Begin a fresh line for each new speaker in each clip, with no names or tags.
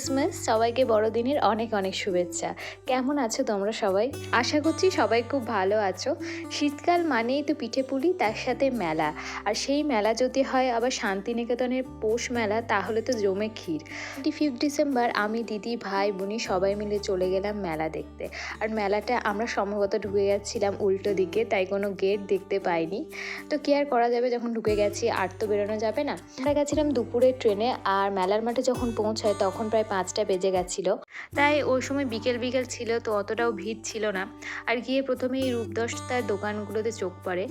Christmas, সবাইকে বড়দিনের অনেক অনেক শুভেচ্ছা। কেমন আছো তোমরা সবাই? আশা করছি সবাই খুব ভালো আছো। শীতকাল মানেই তো পিঠে পুলি, তার সাথে মেলা। আর সেই মেলা যদি হয় আবার শান্তিনিকেতনের পৌষ মেলা, তাহলে তো জমে ক্ষীর। টোয়েন্টি ফিফথ ডিসেম্বর আমি, দিদি, ভাই বোনি সবাই মিলে চলে গেলাম মেলা দেখতে। আর মেলাটা আমরা সম্ভবত ঢুকে গেছিলাম উল্টো দিকে, তাই কোনো গেট দেখতে পাইনি। তো কি আর করা যাবে, যখন ঢুকে গেছি, আর তো বেরোনো যাবে না। আমরা গেছিলাম দুপুরের ট্রেনে, আর মেলার মাঠে যখন পৌঁছায়, তখন প্রায় পাঁচটা বেজে গেছিল। তাই ওই সময় বিকেল বিকেল ছিল, তো অতটাও ভিড় ছিল না। আর গিয়ে প্রথমে এই রূপদস্তার দোকানগুলোতে চোখ পড়ে।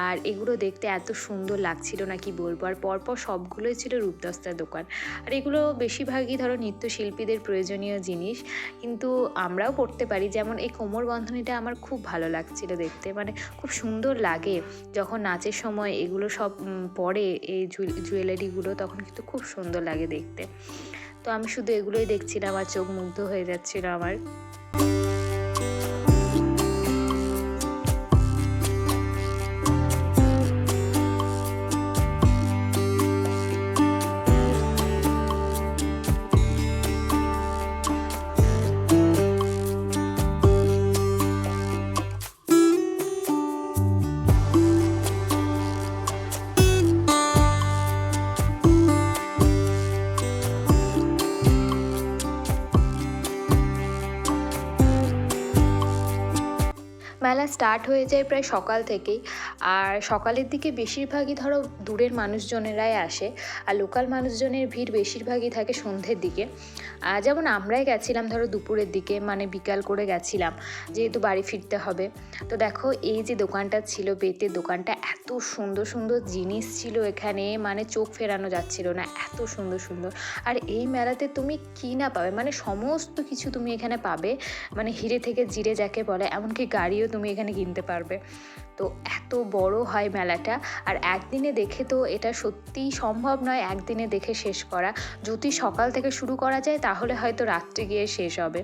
আর এগুলো দেখতে এত সুন্দর লাগছিল না কি বলব? আর পরপর সবগুলোই ছিল রূপদস্তার দোকান। আর এগুলো বেশিরভাগই ধরো নৃত্যশিল্পীদের প্রয়োজনীয় জিনিস। কিন্তু আমরাও করতে পারি। যেমন এই কোমর বন্ধনীটা আমার খুব ভালো লাগছিল দেখতে। মানে খুব সুন্দর লাগে। যখন নাচের সময় এগুলো সব পরে এই জুয়েলারিগুলো, তখন কিন্তু খুব সুন্দর লাগে দেখতে। তো আমি শুধু এগুলোই দেখছিলাম আর চোখ মুগ্ধ হয়ে যাচ্ছিল আমার। স্টার্ট হয়ে যায় প্রায় সকাল থেকেই। আর সকালের দিকে বেশিরভাগই ধরো দূরের মানুষজনেরাই আসে, আর লোকাল মানুষজনের ভিড় বেশিরভাগই থাকে সন্ধ্যের দিকে। যেমন আমরাই গেছিলাম ধরো দুপুরের দিকে মানে বিকাল করে গেছিলাম, যেহেতু বাড়ি ফিরতে হবে। তো দেখো এই যে দোকানটা ছিল, বেতের দোকানটা, এত সুন্দর সুন্দর জিনিস ছিল এখানে মানে চোখ ফেরানো যাচ্ছিল না, এত সুন্দর সুন্দর। আর এই মেলাতে তুমি কি না পাবে? মানে সমস্ত কিছু তুমি এখানে পাবে মানে হিরে থেকে জিরে যাকে বলে, এমনকি গাড়িও তুমি এখানে কিনতে পারবে। তো এত বড় হয় মেলাটা। আর একদিনে দেখে তো এটা সত্যিই সম্ভব নয় একদিনে দেখে শেষ করা। যদি সকাল থেকে শুরু করা যায় তাহলে হয়তো রাত্রে গিয়ে শেষ হবে।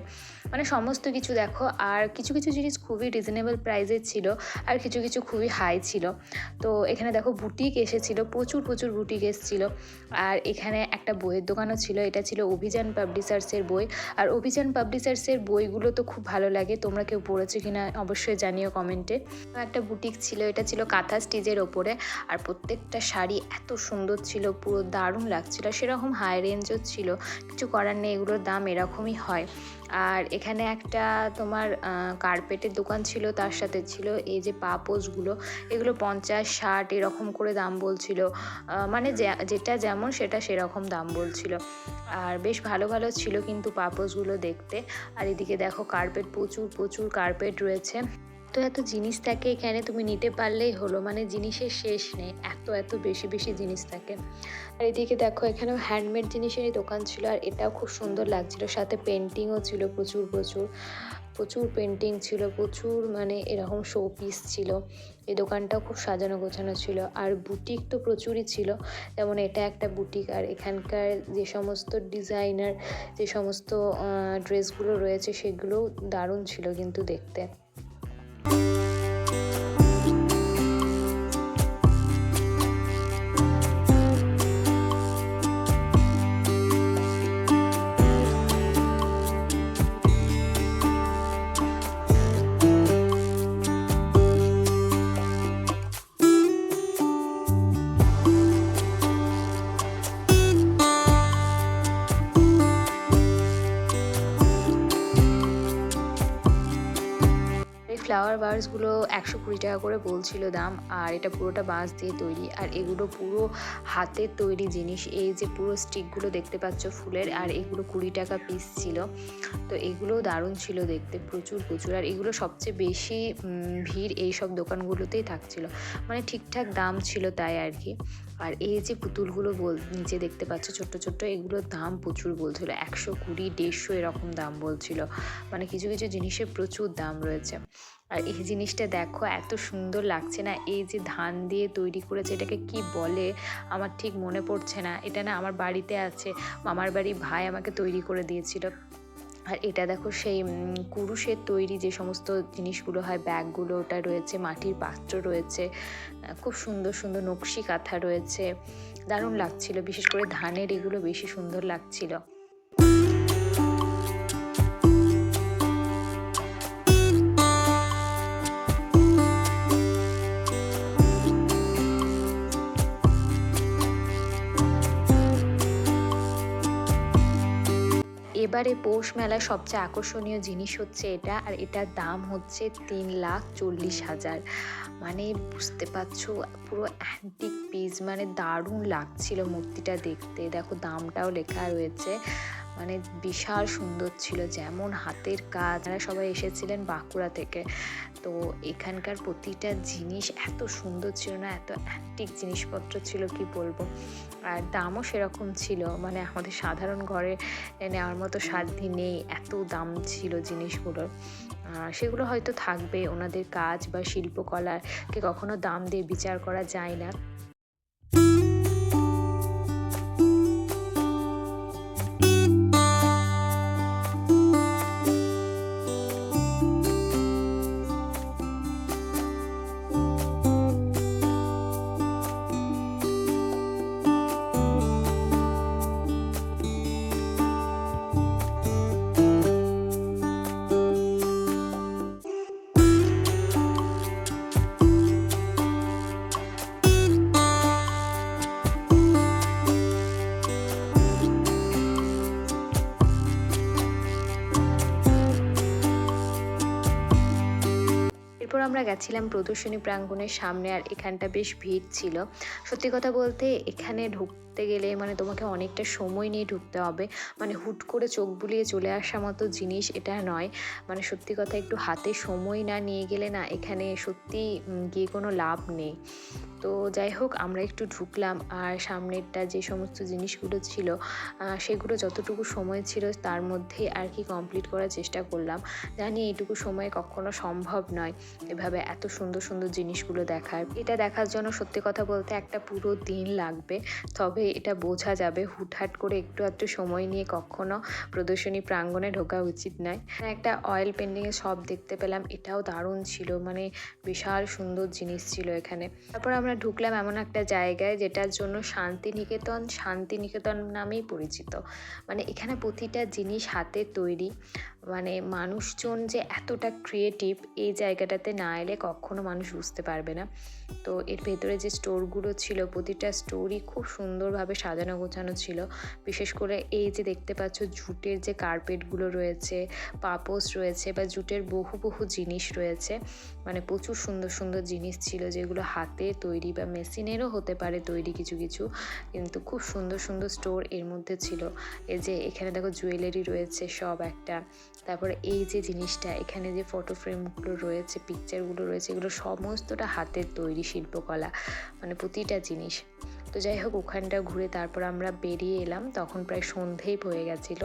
মানে সমস্ত কিছু দেখো, আর কিছু কিছু জিনিস খুবই রিজনেবল প্রাইসের ছিল, আর কিছু কিছু খুবই হাই ছিল। তো এখানে দেখো বুটিক এসেছিল, প্রচুর প্রচুর বুটিক এসেছিল। আর এখানে একটা বইয়ের দোকানও ছিল, এটা ছিল অভিযান পাবলিশার্সের বই। আর অভিযান পাবলিশার্সের বইগুলো তো খুব ভালো লাগে, তোমরা কেউ পড়েছো কিনা অবশ্যই জানিও কমেন্টে একটা ছিল, এটা ছিল কাঁথা স্টিচের ওপরে। আর প্রত্যেকটা শাড়ি এত সুন্দর ছিল, পুরো দারুণ লাগছিল, সেরকম হাই রেঞ্জও ছিল, কিছু করার নেই, এগুলোর দাম এরকমই হয়। আর এখানে একটা তোমার কার্পেটের দোকান ছিল, তার সাথে ছিল এই যে পাপোশগুলো এগুলো পঞ্চাশ, ষাট, এরকম করে দাম বলছিল। মানে যেটা যেমন সেটা সেরকম দাম বলছিল। আর বেশ ভালো ভালো ছিল কিন্তু পাপোশগুলো দেখতে। আর এদিকে দেখো কার্পেট প্রচুর প্রচুর কার্পেট রয়েছে। তো এত জিনিস থাকে এখানে তুমি নিতে পারলেই হলো। মানে জিনিসের শেষ নেই, এত এত বেশি বেশি জিনিস থাকে। আর এদিকে দেখো, এখানেও হ্যান্ডমেড জিনিসেরই দোকান ছিল, আর এটাও খুব সুন্দর লাগছিল। সাথে পেন্টিংও ছিল প্রচুর প্রচুর প্রচুর পেন্টিং ছিল, প্রচুর মানে এরকম শো পিস ছিল। এই দোকানটাও খুব সাজানো গোছানো ছিল, আর বুটিক তো প্রচুরই ছিল। যেমন এটা একটা বুটিক আর এখানকার যে সমস্ত ডিজাইনার যে সমস্ত ড্রেসগুলো রয়েছে সেগুলো দারুণ ছিল কিন্তু দেখতে। এই কুড়ি টাকা করে বলছিল দাম, আর এটা পুরোটা বাঁশ দিয়ে তৈরি। আর এগুলো পুরো হাতের তৈরি জিনিস। এই যে পুরো স্টিকগুলো দেখতে পাচ্ছ ফুলের, আর এগুলো কুড়ি টাকা পিস ছিল। তো এগুলো দারুণ ছিল দেখতে, প্রচুর প্রচুর। আর এগুলো সবচেয়ে বেশি ভিড় এই সব দোকানগুলোতেই থাকছিল। মানে ঠিকঠাক দাম ছিল তাই আর কি। আর এই যে পুতুলগুলো বল, নিচে দেখতে পাচ্ছ ছোট্ট ছোট্ট, এগুলোর দাম প্রচুর বলছিল। একশো কুড়ি, দেড়শো এরকম দাম বলছিল। মানে কিছু কিছু জিনিসের প্রচুর দাম রয়েছে। আর এই জিনিসটা দেখো এত সুন্দর লাগছে না? এই যে ধান দিয়ে তৈরি করেছে এটাকে কি বলে? আমার ঠিক মনে পড়ছে না। এটা না আমার বাড়িতে আছে। মামার বাড়ি ভাই আমাকে তৈরি করে দিয়েছিল। আর এটা দেখো সেই উম, কুরুশের তৈরি যে সমস্ত জিনিসগুলো হয় ব্যাগগুলো ওটা রয়েছে মাটির পাত্র রয়েছে খুব সুন্দর সুন্দর নকশি কাঁথা রয়েছে। দারুণ লাগছিল বিশেষ করে ধানের এগুলো বেশি সুন্দর লাগছিল। এবারে পৌষ মেলার সবচেয়ে আকর্ষণীয় জিনিস হচ্ছে এটা, আর এটার দাম হচ্ছে তিন লাখ চল্লিশ হাজার। মানে বুঝতে পারছ, পুরো অ্যান্টিক পিস মানে দারুণ লাগছিল মূর্তিটা দেখতে। দেখো দামটাও লেখা রয়েছে। মানে বিশাল সুন্দর ছিল, যেমন হাতের কাজ। এরা সবাই এসেছিলেন বাঁকুড়া থেকে। তো এখানকার প্রতিটা জিনিস এত সুন্দর ছিল না, এত অ্যান্টিক জিনিসপত্র ছিল, কি বলব? আর দামও সেরকম ছিল মানে আমাদের সাধারণ ঘরে নেওয়ার মতো সাধ্যি নেই, এত দাম ছিল জিনিসগুলোর। সেগুলো হয়তো থাকবে, ওনাদের কাজ বা শিল্পকলাকে কখনো দাম দিয়ে বিচার করা যায় না। এরপর আমরা গেছিলাম প্রদর্শনী প্রাঙ্গণের সামনে আর এখানটা বেশ ভিড় ছিল। সত্যি কথা বলতে এখানে ঢুকতে গেলে মানে তোমাকে অনেকটা সময় নিয়ে ঢুকতে হবে। মানে হুট করে চোখ বুলিয়ে চলে আসা মতো জিনিস এটা নয়। মানে সত্যি কথা একটু হাতে সময় না নিয়ে গেলে না এখানে সত্যি গিয়ে কোনো লাভ নেই। তো যাই হোক, আমরা একটু ঢুকলাম আর সামনেরটা যে সমস্ত জিনিসগুলো ছিল সেগুলো যতটুকু সময় ছিল তার মধ্যে আর কি কমপ্লিট করার চেষ্টা করলাম। জানি এইটুকু সময় কখনো সম্ভব নয় এভাবে এত সুন্দর সুন্দর জিনিসগুলো দেখার। এটা দেখার জন্য সত্যি কথা বলতে একটা পুরো দিন লাগবে। তবে এটা বোঝা যাবে। হুটহাট করে একটু একটু সময় নিয়ে কখনো প্রদর্শনী প্রাঙ্গণে ঢোকা উচিত নয়। একটা অয়েল পেন্টিংয়ের সব দেখতে পেলাম, এটাও দারুণ ছিল মানে বিশাল সুন্দর জিনিস ছিল এখানে। তারপর আমরা ঢুকলাম এমন একটা জায়গায় যেটার জন্য শান্তিনিকেতন শান্তিনিকেতন নামেই পরিচিত। মানে এখানে প্রতিটা জিনিস হাতে তৈরি। মানে মানুষজন যে এতটা ক্রিয়েটিভ এই জায়গাটাতে না এলে কখনো মানুষ বুঝতে পারবে না। তো এর ভেতরে যে স্টোরগুলো ছিল, প্রতিটা স্টোরই খুব সুন্দরভাবে সাজানো গোছানো ছিল। বিশেষ করে এই যে দেখতে পাচ্ছ জুটের যে কার্পেটগুলো রয়েছে পাপোস রয়েছে বা জুটের বহু বহু জিনিস রয়েছে মানে প্রচুর সুন্দর সুন্দর জিনিস ছিল যেগুলো হাতে তৈরি বা মেশিনেরও হতে পারে তৈরি কিছু কিছু, কিন্তু খুব সুন্দর সুন্দর স্টোর এর মধ্যে ছিল। এই যে এখানে দেখো জুয়েলারি রয়েছে সব একটা। তারপরে এই যে জিনিসটা এখানে যে ফটো ফ্রেমগুলো রয়েছে পিকচারগুলো রয়েছে এগুলো সমস্তটা হাতের তৈরি শিল্পকলা মানে প্রতিটা জিনিস। তো যাই হোক ওখানটা ঘুরে তারপর আমরা বেরিয়ে এলাম তখন প্রায় সন্ধেই হয়ে গেছিল।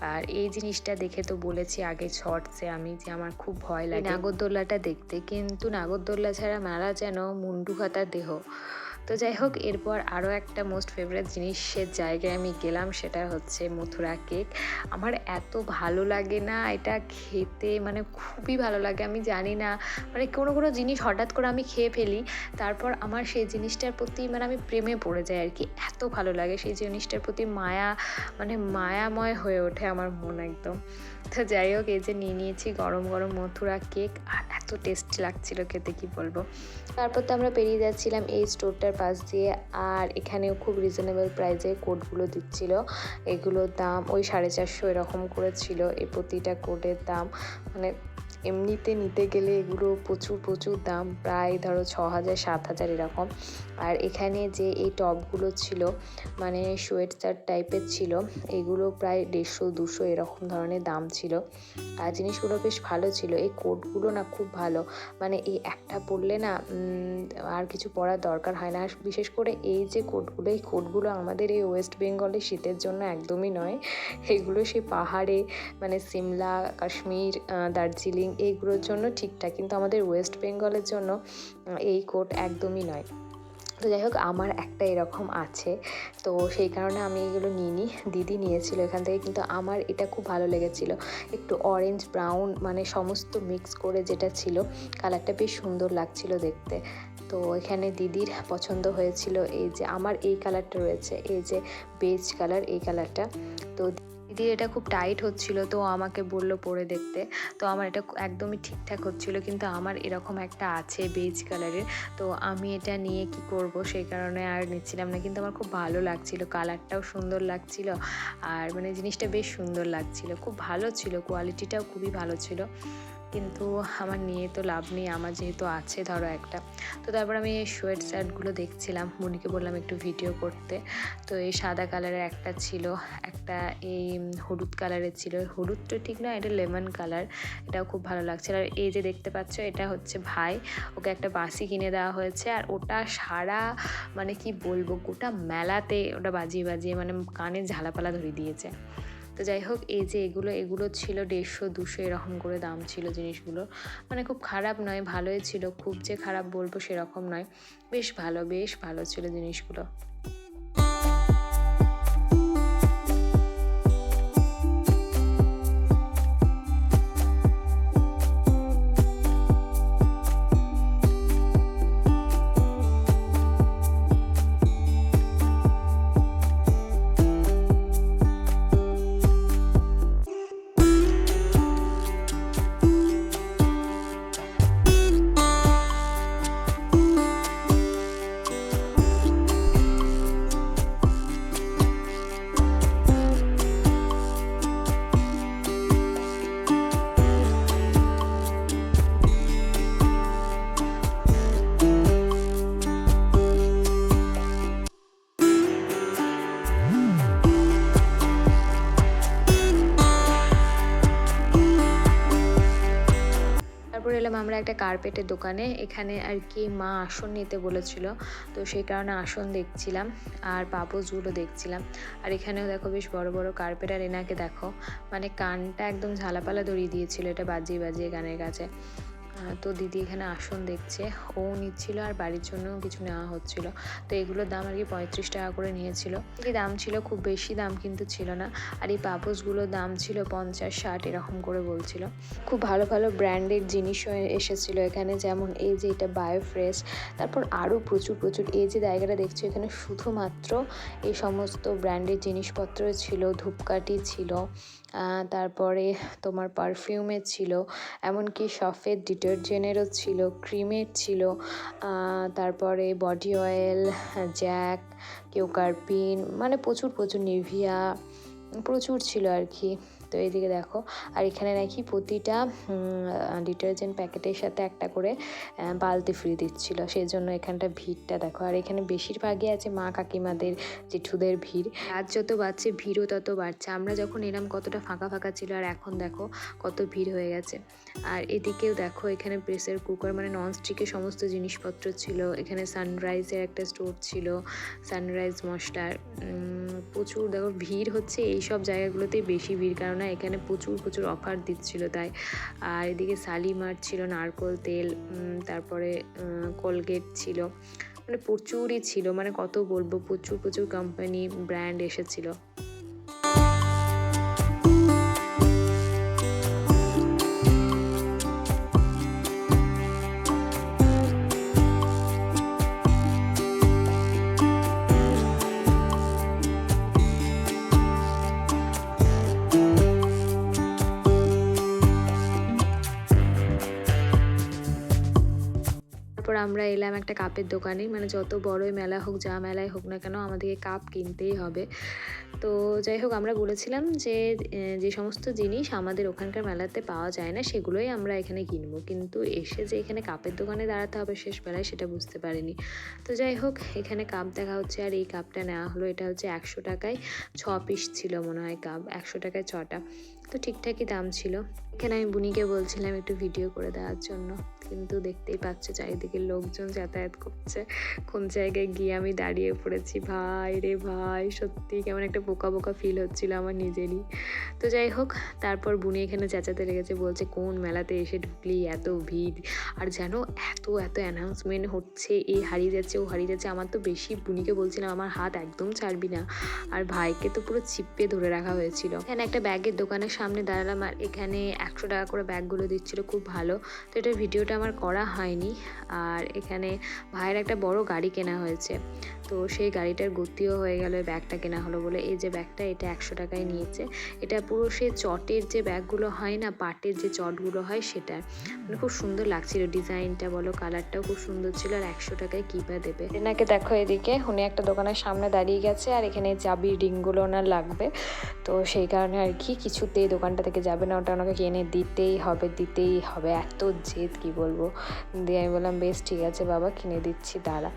আর এই জিনিসটা দেখে তো বলেছি আগে শর্টসে আমি যে আমার খুব ভয় লাগে। নাগরদোল্লাটা দেখতে কিন্তু নাগরদোল্লা ছাড়া মারা যেন মুন্ডুখাতার দেহ। তো যাই হোক, এরপর আরও একটা মোস্ট ফেভারিট জিনিসের জায়গায় আমি গেলাম, সেটা হচ্ছে মথুরা কেক আমার এত ভালো লাগে না এটা খেতে মানে খুবই ভালো লাগে, আমি জানি না। মানে কোনো কোনো জিনিস হঠাৎ করে আমি খেয়ে ফেলি, তারপর আমার সেই জিনিসটার প্রতি মানে আমি প্রেমে পড়ে যাই আর কি, এত ভালো লাগে। সেই জিনিসটার প্রতি মায়া মানে মায়াময় হয়ে ওঠে আমার মন একদম। তো যাই হোক, এই যে নিয়ে নিয়েছি গরম গরম মথুরা কেক, আর এত টেস্ট লাগছিল খেতে, কি বলব? তারপর তো আমরা পেরিয়ে যাচ্ছিলাম এই স্টোরটার পাশ দিয়ে, আর এখানেও খুব রিজনেবল প্রাইসে কোটগুলো দিচ্ছিল। এগুলোর দাম ওই সাড়ে চারশো এরকম করে ছিল এই প্রতিটা কোটের দাম। মানে এমনিতে নিতে গেলে এগুলো প্রচুর প্রচুর দাম। প্রায় ধরো ছ হাজার সাত হাজার এরকম। আর এখানে যে এই টপগুলো ছিল মানে সোয়েটার টাইপের ছিল, এগুলো প্রায় দেড়শো, দুশো এরকম ধরনের দাম ছিল। আর জিনিসগুলো বেশ ভালো ছিল। এই কোটগুলো না খুব ভালো। মানে এই একটা পরলে না আর কিছু পরার দরকার হয় না। আর বিশেষ করে এই যে কোটগুলো, এই কোটগুলো আমাদের এই ওয়েস্ট বেঙ্গলে শীতের জন্য একদমই নয়। এগুলো সেই পাহাড়ে মানে সিমলা, কাশ্মীর দার্জিলিং এইগুলোর জন্য ঠিকঠাক, কিন্তু আমাদের ওয়েস্ট বেঙ্গলের জন্য এই কোট একদমই নয়। তো যাই হোক, আমার একটা এরকম আছে, তো সেই কারণে আমি এগুলো নিইনি। দিদি নিয়েছিল এখান থেকে, কিন্তু আমার এটা খুব ভালো লেগেছিল। একটু অরেঞ্জ ব্রাউন মানে সমস্ত মিক্স করে যেটা ছিল কালারটা বেশ সুন্দর লাগছিল দেখতে। তো এখানে দিদির পছন্দ হয়েছিল এই যে, আমার এই কালারটা রয়েছে, এই যে বেজ কালার এই কালারটা তো দিদির এটা খুব টাইট হচ্ছিল তো আমাকে বলল পরে দেখতে। তো আমার এটা একদমই ঠিকঠাক হচ্ছিল, কিন্তু আমার এরকম একটা আছে বেজ কালারের। তো আমি এটা নিয়ে কি করব সেই কারণে আর নিচ্ছিলাম না, কিন্তু আমার খুব ভালো লাগছিল, কালারটাও সুন্দর লাগছিল আর মানে জিনিসটা বেশ সুন্দর লাগছিল। খুব ভালো ছিল, কোয়ালিটিটাও খুবই ভালো ছিল। কিন্তু আমার নিয়ে তো লাভ নেই, আমার যেহেতু আছে ধরো একটা। তো তারপর আমি এই সোয়েট শার্টগুলো দেখছিলাম, মনিকে বললাম একটু ভিডিও করতে। তো এই সাদা কালারের একটা ছিল, একটা এই হলুদ কালারের ছিল। হলুদটা ঠিক না, এটা লেমন কালার এটাও খুব ভালো লাগছে। আর এই যে দেখতে পাচ্ছ, এটা হচ্ছে ভাই, ওকে একটা বাসি কিনে দেওয়া হয়েছে। আর ওটা সারা মানে কি বলব, গোটা মেলাতে ওটা বাজিয়ে বাজিয়ে মানে কানে ঝালাপালা ধরিয়ে দিয়েছে। তো যাই হোক, এই যে এগুলো এগুলো ছিল দেড়শো, দুশো এরকম করে দাম ছিল জিনিসগুলো। মানে খুব খারাপ নয়, ভালোই ছিল। খুব যে খারাপ বলব সেরকম নয়। বেশ ভালো বেশ ভালো ছিল জিনিসগুলো। তারপর এলাম আমরা একটা কার্পেটের দোকানে। এখানে আর কি মা আসন নিতে বলেছিল। তো সেই কারণে আসন দেখছিলাম আর পাপোশগুলো দেখছিলাম। আর এখানেও দেখো বেশ বড় বড় কার্পেট আর এনাকে দেখো। মানে কানটা একদম ঝালাপালা ধরিয়ে দিয়েছিল, এটা বাজিয়ে বাজিয়ে গানের কাছে। তো দিদি এখানে আসন দেখছে। ও নিচ্ছিল আর বাড়ির জন্য কিছু নেওয়া হচ্ছিল। তো এগুলোর দাম আর কি পঁয়ত্রিশ টাকা করে নিয়েছিল। এই দাম ছিল, খুব বেশি দাম কিন্তু ছিল না। আর এই পাপোশগুলোর দাম ছিল পঞ্চাশ, ষাট এরকম করে বলছিল। খুব ভালো ভালো ব্র্যান্ডেড জিনিসও এসেছিল এখানে। যেমন এই যে এটা বায়োফ্রেশ। তারপর আরও প্রচুর প্রচুর। এই যে জায়গাটা দেখছ, এখানে শুধুমাত্র এই সমস্ত ব্র্যান্ডের জিনিসপত্র ছিল, ধূপকাঠি ছিল। তারপরে তোমার পারফিউমের ছিল, এমনকি সফেদ ডিটারজেন্টেরও ছিল ক্রিমের ছিল তারপরে বডি অয়েল জ্যাক কেউ কার্পিন মানে প্রচুর প্রচুর নিভিয়া প্রচুর ছিল আর কি। তো এইদিকে দেখো। আর এখানে নাকি প্রতিটা ডিটারজেন্ট প্যাকেটের সাথে একটা করে বালতি ফ্রি দিচ্ছিল। সেই জন্য এখানটা ভিড়টা দেখো। আর এখানে বেশিরভাগই আছে মা কাকিমাদের, জেঠুদের ভিড়। রাত যত বাড়ছে, ভিড়ও তত বাড়ছে। আমরা যখন এলাম কতটা ফাঁকা ফাঁকা ছিল, আর এখন দেখো কত ভিড় হয়ে গেছে। আর এদিকেও দেখো, এখানে প্রেসার কুকার মানে ননস্টিকের সমস্ত জিনিসপত্র ছিল। এখানে সানরাইজের একটা স্টোর ছিল সানরাইজ মশলার প্রচুর দেখো, ভিড় হচ্ছে। এই সব জায়গাগুলোতেই বেশি ভিড়। কারণ এখানে প্রচুর প্রচুর অফার দিচ্ছিল তাই। আর এদিকে শালিমার ছিল নারকোল তেল তারপরে কোলগেট ছিল। মানে প্রচুরই ছিল মানে কত বলব, প্রচুর প্রচুর কোম্পানি ব্র্যান্ড এসেছিল। আমরা এলাম একটা কাপের দোকানে। মানে যত বড়ই মেলা হোক, যা মেলায় হোক না কেন, আমাদেরকে কাপ কিনতেই হবে। তো যাই হোক, আমরা বলেছিলাম যে যে সমস্ত জিনিস আমাদের ওখানকার মেলাতে পাওয়া যায় না, সেগুলোই আমরা এখানে কিনবো। কিন্তু এসে যে এখানে কাপের দোকানে দাঁড়াতে হবে শেষ বেলায়, সেটা বুঝতে পারিনি। তো যাই হোক, এখানে কাপ দেখা হচ্ছে, আর এই কাপটা নেওয়া হলো। এটা হচ্ছে একশো টাকায় ছ পিস ছিল মনে হয় কাপ, একশো টাকায় ছটা। তো ঠিকঠাকই দাম ছিল। এখানে আমি বুনিকে বলছিলাম একটু ভিডিও করে দেওয়ার জন্য। কিন্তু দেখতেই পাচ্ছ চারিদিকে লোকজন যাতায়াত করছে। কোন জায়গায় গিয়ে আমি দাঁড়িয়ে পড়েছি? ভাই রে ভাই, সত্যি কেমন একটা বোকা বোকা ফিল হচ্ছিল আমার নিজেরই। তো যাই হোক, তারপর বুনি এখানে চেঁচাতে লেগেছে, বলছে, কোন মেলাতে এসে ঢুকলি? এত ভিড়। আর যেন এত এত অ্যানাউন্সমেন্ট হচ্ছে এই হারিয়ে যাচ্ছে, ও হারিয়ে যাচ্ছে। আমার তো বেশি বুনিকে বলছিলাম আমার হাত একদম ছাড়বি না। আর ভাইকে তো পুরো চিপে ধরে রাখা হয়েছিল। এখানে একটা ব্যাগের দোকানের সামনে দাঁড়ালাম, আর এখানে একশো টাকা করে ব্যাগগুলো দিচ্ছিল, খুব ভালো। তো এটার ভিডিওটা আমার করা হয়নি। আর এখানে ভাইয়ের একটা বড় গাড়ি কেনা হয়েছে। তো সেই গাড়িটার গতিও হয়ে গেল ব্যাগটা কেনা হলো বলে। এই যে ব্যাগটা এটা একশো টাকায় নিয়েছে। এটা পুরো সে চটের যে ব্যাগগুলো হয় না, পাটের যে চটগুলো হয় সেটা। মানে খুব সুন্দর লাগছিল ডিজাইনটা বলো, কালারটাও খুব সুন্দর ছিল আর একশো টাকায় কী বা দেবে। এনাকে দেখো এদিকে, উনি একটা দোকানের সামনে দাঁড়িয়ে গেছে আর এখানে চাবির রিংগুলো ওনার লাগবে। তো সেই কারণে আর কি, কিছুতেই দোকানটা থেকে যাবে না, ওটা ওনাকে কিনে দিতেই হবে দিতেই হবে। এত জেদ, কি বলব? দিয়ে আমি বললাম, বেশ ঠিক আছে বাবা, কিনে দিচ্ছি, দাঁড়া।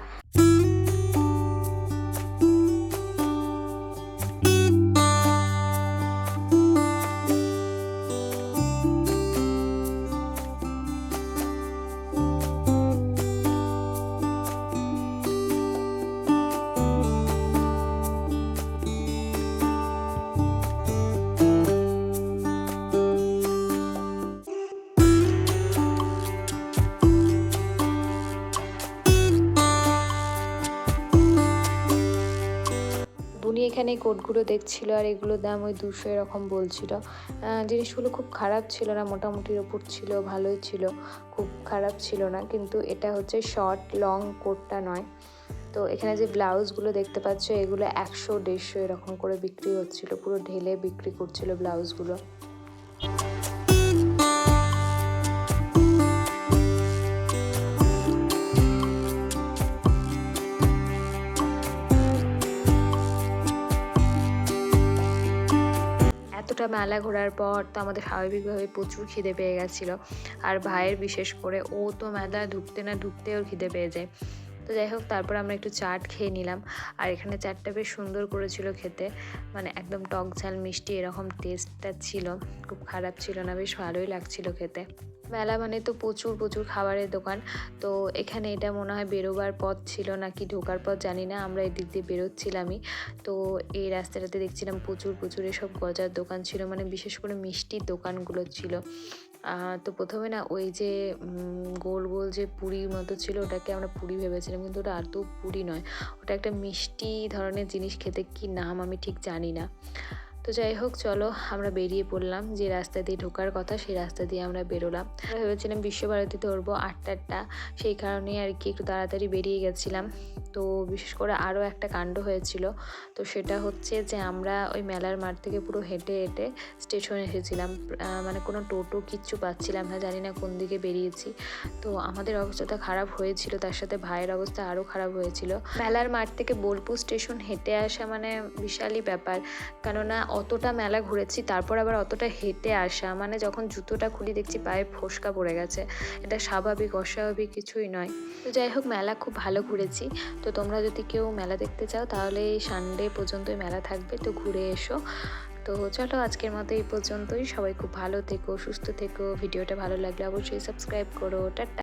এখানে কোটগুলো দেখছিল আর এগুলোর দাম ওই দুশো এরকম বলছিল। জিনিসগুলো খুব খারাপ ছিল না, মোটামুটির ওপর ছিল, ভালোই ছিল। খুব খারাপ ছিল না, কিন্তু এটা হচ্ছে শর্ট, লং কোটটা নয়। তো এখানে যে ব্লাউজগুলো দেখতে পাচ্ছ, এগুলো একশো, দেড়শো এরকম করে বিক্রি হচ্ছিল, পুরো ঢেলে বিক্রি করছিল ব্লাউজগুলো। এতটা মেলা ঘোরার পর তো আমাদের স্বাভাবিকভাবে প্রচুর খিদে পেয়ে গেছিল। আর ভাইয়ের বিশেষ করে ও তো মেলা ঢুকতে না ঢুকতে ওর খিদে পেয়ে যায়। তো যাই হোক, তারপর আমরা একটু চাট খেয়ে নিলাম। আর এখানে চাটটা বেশ সুন্দর করেছিল খেতে। মানে একদম টক ঝাল, মিষ্টি এরকম টেস্টটা ছিল। খুব খারাপ ছিল না, বেশ ভালোই লাগছিল খেতে। মেলা মানে তো প্রচুর প্রচুর খাবারের দোকান। তো এখানে এটা মনে হয় বেরোবার পথ ছিল নাকি ঢোকার পথ জানি না, আমরা এদিক দিয়ে বেরোচ্ছিলামই। তো এই রাস্তাটাতে দেখছিলাম প্রচুর প্রচুর এসব গজার দোকান ছিল। মানে বিশেষ করে মিষ্টির দোকানগুলো ছিল। তো প্রথমে না ওই যে গোল গোল যে পুরীর মতো ছিল, ওটাকে আমরা পুরি ভেবেছিলাম, কিন্তু ওটা আর তো পুরি নয়। ওটা একটা মিষ্টি ধরনের জিনিস খেতে কি নাম আমি ঠিক জানি না। তো যাই হোক, চলো আমরা বেরিয়ে পড়লাম যে রাস্তা দিয়ে ঢোকার কথা, সেই রাস্তা দিয়ে আমরা বেরোলাম। আমরা ভেবেছিলাম বিশ্বভারতী ধরবো আটটা আটটা, সেই কারণে আর কি একটু তাড়াতাড়ি বেরিয়ে গেছিলাম। তো বিশেষ করে আরও একটা কাণ্ড হয়েছিল, তো সেটা হচ্ছে যে আমরা ওই মেলার মাঠ থেকে পুরো হেঁটে হেঁটে স্টেশনে এসেছিলাম। মানে কোনো টোটো কিচ্ছু পাচ্ছিলাম না, জানি না কোন দিকে বেরিয়েছি। তো আমাদের অবস্থাটা খারাপ হয়েছিল, তার সাথে ভাইয়ের অবস্থা আরও খারাপ হয়েছিল। মেলার মাঠ থেকে বোলপুর স্টেশন হেঁটে আসা মানে বিশালই ব্যাপার, কেননা অতটা মেলা ঘুরেছি, তারপর আবার অতটা হেঁটে আসা মানে যখন জুতোটা খুলি দেখছি পায়ে ফোসকা পড়ে গেছে। এটা স্বাভাবিক, অস্বাভাবিক কিছুই নয়। তো যাই হোক, মেলা খুব ভালো ঘুরেছি। তো তোমরা যদি কেউ মেলা দেখতে চাও, তাহলে এই সানডে পর্যন্তই মেলা থাকবে। তো ঘুরে এসো। তো চলো, আজকের মতো এই পর্যন্তই। সবাই খুব ভালো থেকো, সুস্থ থেকো। ভিডিওটা ভালো লাগলে অবশ্যই সাবস্ক্রাইব করো। টাটা।